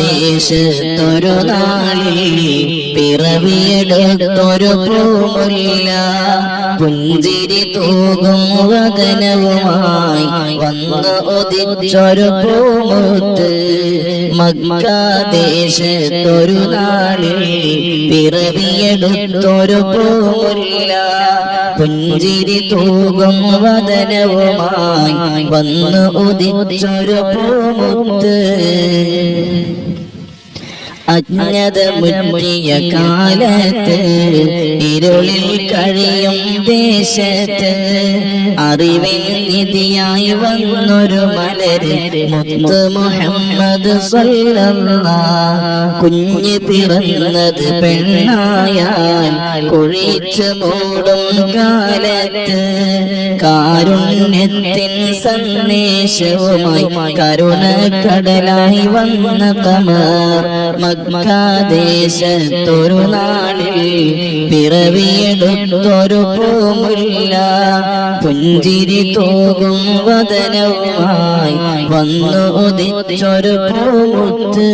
മകാദേശത്തൊരു നാളിൽ പിറവിയെടുത്തൊരു പൂമില്ല പുഞ്ചിരി തൂകും വദനവുമായി വന്ന് ഒതിച്ചൊരു പൂമുത്ത് മക്കാദേശത്തൊരു നാളിൽ പിറവിയെടുത്തൊരു പോലില്ല പുഞ്ചിരി തൂകും വദനവുമായി വന്ന് ഉദിച്ചൊരു പൂമുത്ത്. അജ്ഞത മുറ്റിയ കാലത്ത് ഇരുളിൽ കഴിയും ദേശത്ത് അറിവിൽ നിധിയായി വന്നൊരു മലര് മുത്ത് മുഹമ്മദ് കുഞ്ഞ് പിറന്നത് പെണ്ണായാൽ കുഴിച്ചു മൂടും കാലത്ത് കാരുണ്യത്തിൻ സന്ദേശവുമായി കരുണക്കടലായി വന്ന കമർ മക്കാദേശത്തൊരു നാളിൽ പിറവിയെടുത്തൊരു പോമില്ല. പുഞ്ചിരി തോകും വതനവുമായി വന്നു ഉദിച്ചൊരു പൂമുത്ത്.